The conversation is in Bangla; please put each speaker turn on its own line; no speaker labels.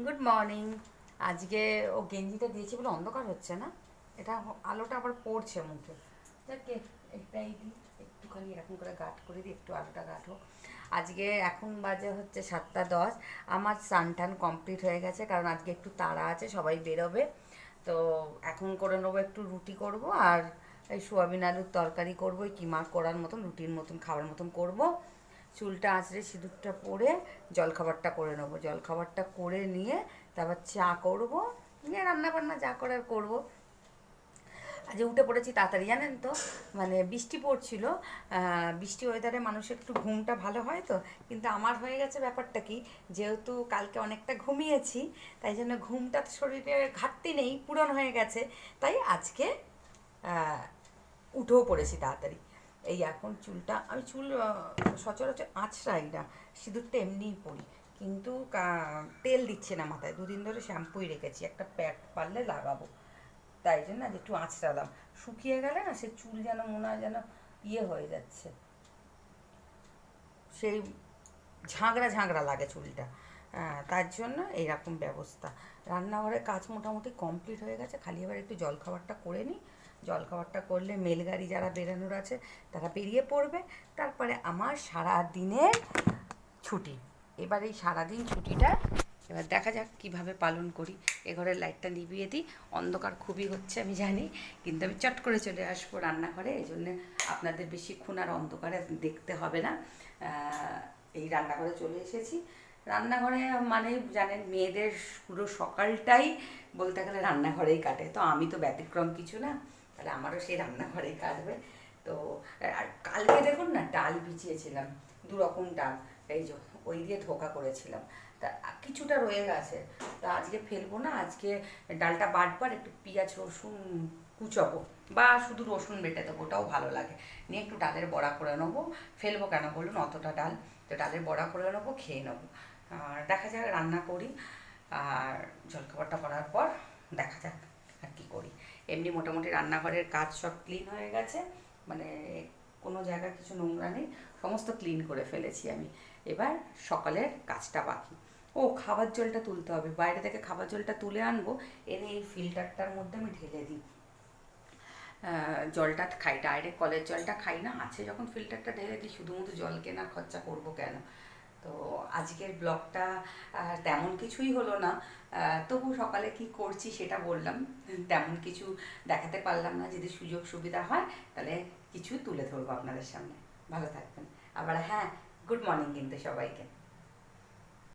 গুড মর্নিং আজকে ও গেঞ্জিটা দিয়েছি বলে অন্ধকার হচ্ছে না? এটা আলোটা আবার পড়ছে মুখে। যাকে একটাই দিই একটুখানি এরকম করে গাঢ় করে দিই, একটু আলোটা গাঢ় হোক। আজকে এখন বাজে হচ্ছে সাতটা দশ। আমার স্নান টান কমপ্লিট হয়ে গেছে, কারণ আজকে একটু তাড়া আছে, সবাই বেরোবে। তো এখন করে নেব একটু রুটি করব, আর এই সোয়াবিন আলুর তরকারি করব কিমা করার মতন, রুটির মতন, খাওয়ার মতন করব। চুলটা আঁচড়ে সিঁদুরটা পরে জলখাবারটা করে নেব। জলখাবারটা করে নিয়ে তারপর চা করব। নিয়ে রান্না বান্না যা করার করব। আজ উঠে পড়েছি তাড়াতাড়ি, জানেন তো? মানে বৃষ্টি পড়ছিল বৃষ্টি ওয়েদারে মানুষের একটু ঘুমটা ভালো হয় তো? কিন্তু আমার হয়ে গেছে ব্যাপারটা কি, যেহেতু কালকে অনেকটা ঘুমিয়েছি, তাই জন্য ঘুমটা শরীরে ঘাটতি নেই, পূরণ হয়ে গেছে। তাই আজকে উঠেও পড়েছি তাড়াতাড়ি। এই এখন চুলটা, আমি চুল সচরাচর আঁচড়াই না, সিঁদুরটা এমনিই পরি। কিন্তু তেল দিচ্ছে না মাথায়, দুদিন ধরে শ্যাম্পুই রেখেছি, একটা প্যাক পারলে লাগাবো। তাই জন্য আজ একটু আঁচড়ালাম। শুকিয়ে গেলে না, সে চুল যেন মনে হয় যেন ইয়ে হয়ে যাচ্ছে। সেই ঝাঁকড়া ঝাঁকড়া লাগে চুলটা। তার জন্য এইরকম ব্যবস্থা। রান্নাঘরের কাজ মোটামুটি কমপ্লিট হয়ে গেছে, খালি এবার একটু জলখাবারটা করে নিই। জলখাবারটা করলে মেলগাড়ি যারা বেরানোর আছে, তারা বেরিয়ে পড়বে। তারপরে আমার সারা দিনের ছুটি। এবার এই সারাদিন ছুটিটা, এবার দেখা যাক কীভাবে পালন করি। এ ঘরের লাইটটা নিভিয়ে দিই। অন্ধকার খুবই হচ্ছে, আমি জানি। কিন্তু আমি চট করে চলে আসব রান্নাঘরে, এই জন্য আপনাদের বেশিক্ষণ আর অন্ধকারে দেখতে হবে না। এই রান্নাঘরে চলে এসেছি। রান্নাঘরে মানে জানেন, মেয়েদের পুরো সকালটাই বলতে গেলে রান্নাঘরেই কাটে। তো আমি তো ব্যতিক্রম কিছু না। তাহলে আমারও সেই রান্নাঘরেই কাটবে তো, আর কালকে দেখুন না ডাল বিছিয়েছিলাম দু রকম ডাল, এই যে ওই দিয়ে ধোকা করেছিলাম। তা কিছুটা রয়ে গেছে। তা আজকে ফেলব না, আজকে ডালটা বাটবার, একটু পেঁয়াজ, রসুন কুচবো, বা শুধু রসুন বেটে দেবো, ওটাও ভালো লাগে। নিয়ে একটু ডালের বড়া করে নেব। ফেলব কেন বলুন, অতটা ডাল। তো ডালের বড়া করে নেব, খেয়ে নেব। আর দেখা যাক, রান্না করি। আর জলখাবারটা করার পর দেখা যাক। আর কি করি। এমনি মোটামুটি রান্নাঘরের কাজ সব ক্লিন হয়ে গেছে মানে কোনো জায়গায় কিছু নোংরা নেই, সমস্ত ক্লিন করে ফেলেছি আমি। এবার সকালের কাজটা বাকি। ও, খাবার জলটা তুলতে হবে। বাইরে থেকে খাবার জলটা তুলে আনব, এনে এই ফিল্টারটার মধ্যে আমি ঢেলে দিই। জলটা খাই। ডাইরেক্ট কলের জলটা খাই না, আছে যখন ফিল্টারটা ঢেলে দিই, শুধুমাত্র জল কেনার খরচা করব কেন? আজকের ব্লগটা তেমন কিছুই হলো না। তবু সকালে কি করছি সেটা বললাম। তেমন কিছু দেখাতে পারলাম না, যদি সুযোগ সুবিধা হয়, তাহলে কিছু তুলে ধরবো আপনাদের সামনে। ভালো থাকবেন। আবার হ্যাঁ গুড মর্নিং কিন্তু সবাইকে।